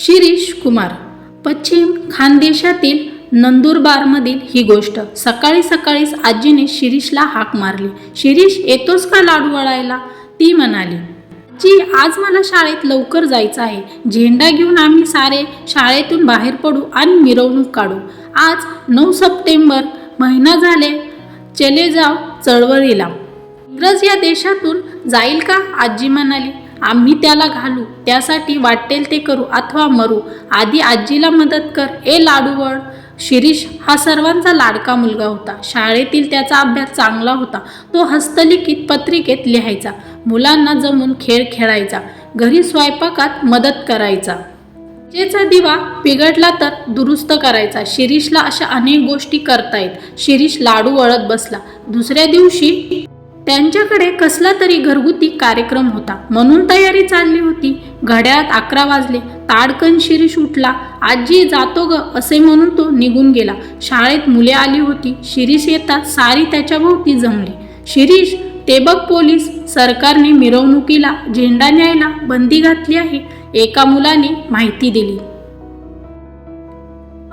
शिरीष कुमार. पश्चिम खानदेशातील नंदुरबारमधील ही गोष्ट. सकाळी सकाळीच आजीने शिरीषला हाक मारली. शिरीष येतोस का लाडू वळायला? ती म्हणाली. जी आज मला शाळेत लवकर जायचं आहे. झेंडा घेऊन आम्ही सारे शाळेतून बाहेर पडू आणि मिरवणूक काढू. आज नऊ सप्टेंबर महिना झाले. चले जाव चळवळीला. इंग्रज या देशातून जाईल का? आजी म्हणाली. आम्ही त्याला घालू त्यासाठी वाटेल ते करू अथवा मरू. आधी आजीला मदत कर. ए लाडूवळ. शिरीष हा सर्वांचा लाडका मुलगा होता. शाळेतील त्याचा अभ्यास चांगला होता. तो हस्तलिखित पत्रिकेत लिहायचा. मुलांना जमून खेळ खेळायचा. घरी स्वयंपाकात मदत करायचा. जेचा दिवा बिघडला तर दुरुस्त करायचा. शिरीषला अशा अनेक गोष्टी करतायत शिरीष लाडू वळत बसला. दुसऱ्या दिवशी त्यांच्याकडे कसला तरी घरगुती कार्यक्रम होता. म्हणून तयारी चालली होती. घड्याळात अकरा वाजले. ताडकन शिरीष उठला. आजी जातो ग असे म्हणून तो निघून गेला. शाळेत मुले आली होती. शिरीष येतात सारी त्याच्या भोवती जमली. शिरीष ते बघ पोलीस. सरकारने मिरवणुकीला झेंडा न्यायला बंदी घातली आहे. एका मुलाने माहिती दिली.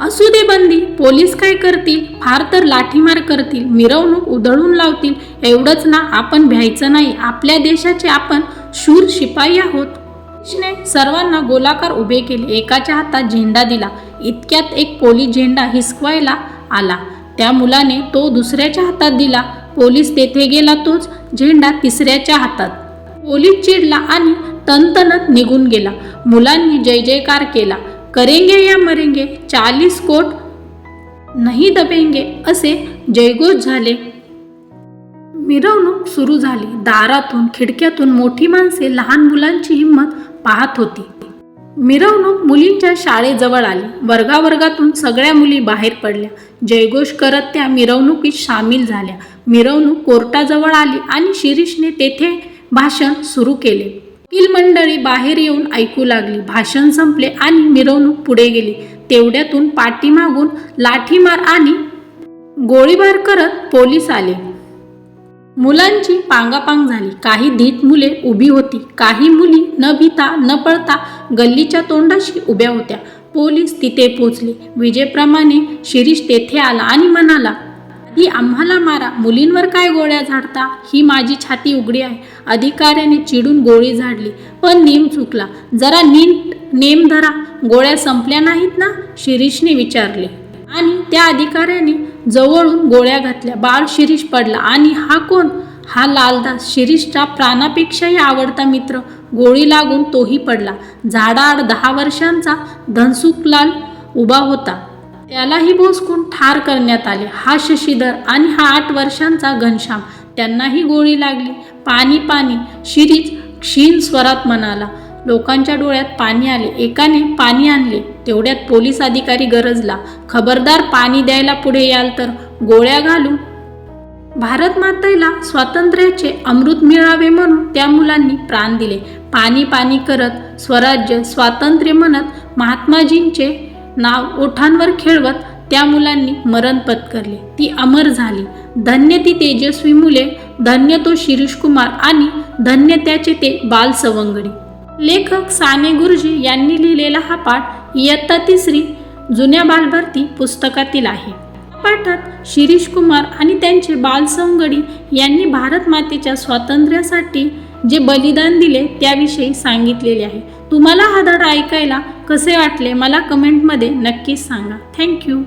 असू दे बंदी. पोलीस काय करतील? फार तर लाठीमार करतील. मिरवणूक उधळून लावतील. एवढंच ना आपण भ्यायचं नाही. आपल्या देशाचे आपण शूर शिपाई आहोत. ने सर्वांना गोलाकार उभे केले. एकाच्या हातात झेंडा दिला. इतक्यात एक पोलीस झेंडा हिसकवायला आला. त्या मुलाने तो दुसऱ्याच्या हातात दिला. पोलीस तेथे गेला तोच झेंडा तिसऱ्याच्या हातात. पोलीस चिडला आणि तनतनत निघून गेला. मुलांनी जय जयकार केला. करेंगे या मरेंगे? चाळीस कोट नाही दबेंगे असे जयघोष झाले. मिरवणूक सुरू झाली. दारातून खिडक्यातून मोठी माणसे लहान मुलांची हिंमत पाहत होती. मिरवणूक मुलींच्या शाळेजवळ आली. वर्गावर्गातून सगळ्या मुली बाहेर पडल्या. जयघोष करत त्या मिरवणुकीत सामील झाल्या. मिरवणूक कोर्टाजवळ आली आणि शिरीषने तेथे भाषण सुरू केले. वकील मंडळी बाहेर येऊन ऐकू लागली. भाषण संपले आणि मिरवणूक पुढे गेली. तेवढ्यातून पाठीमागून लाठीमार आणि गोळीबार करत पोलीस आले. मुलांची पांगापांग झाली. काही धीट मुले उभी होती. काही मुली न भीता न पळता गल्लीच्या तोंडाशी उभ्या होत्या. पोलीस तिथे पोचले. विजेप्रमाणे शिरीष तेथे आला आणि म्हणाला ही आम्हाला मारा. मुलींवर काय गोळ्या झाडता? ही माझी छाती उघडी आहे. अधिकाऱ्याने चिडून गोळी झाडली. पण नेम चुकला. जरा नीट नेम धरा. गोळ्या संपल्या नाहीत ना? शिरीषने विचारले. आणि त्या अधिकाऱ्याने जवळून गोळ्या घातल्या. बाळ शिरीष पडला. आणि हा कोण? हा लालदास. शिरीषचा प्राणापेक्षाही आवडता मित्र. गोळी लागून तोही पडला. झाडाआड दहा वर्षांचा धनसुखलाल उभा होता. त्यालाही भोसकून ठार करण्यात आले. हा शशीधर आणि हा आठ वर्षांचा घनश्याम त्यांनाही गोळी लागली. पाणी पाणी शिरीज क्षीण स्वरात म्हणाला. लोकांच्या डोळ्यात पाणी आले. एकाने पाणी आणले. तेवढ्यात पोलीस अधिकारी गरजला. खबरदार पाणी द्यायला पुढे याल तर? गोळ्या घालू भारत मातेला स्वातंत्र्याचे अमृत मिळावे म्हणून त्या मुलांनी प्राण दिले. पाणी पाणी करत स्वराज्य स्वातंत्र्य म्हणत महात्माजींचे नाव ओठांवर खेळवत त्या मुलांनी मरण पत्करले. ती अमर झाली. धन्य ती तेजस्वी मुले धन्य तो शिरीष कुमार आणि धन्य त्याचे ते बाल सवंगडी. लेखक साने गुरुजी यांनी लिहिलेला हा पाठ इयत्ता तिसरी जुन्या बालभारती पुस्तकातील आहे. पाठात शिरीष कुमार आणि त्यांचे बालसवंगडी यांनी भारत मातेच्या स्वातंत्र्यासाठी जे बलिदान दिले त्याविषयी सांगितलेले आहे. तुम्हाला हा धडा ऐकायला कसे वाटले? मला कमेंटमध्ये नक्कीच सांगा. थँक्यू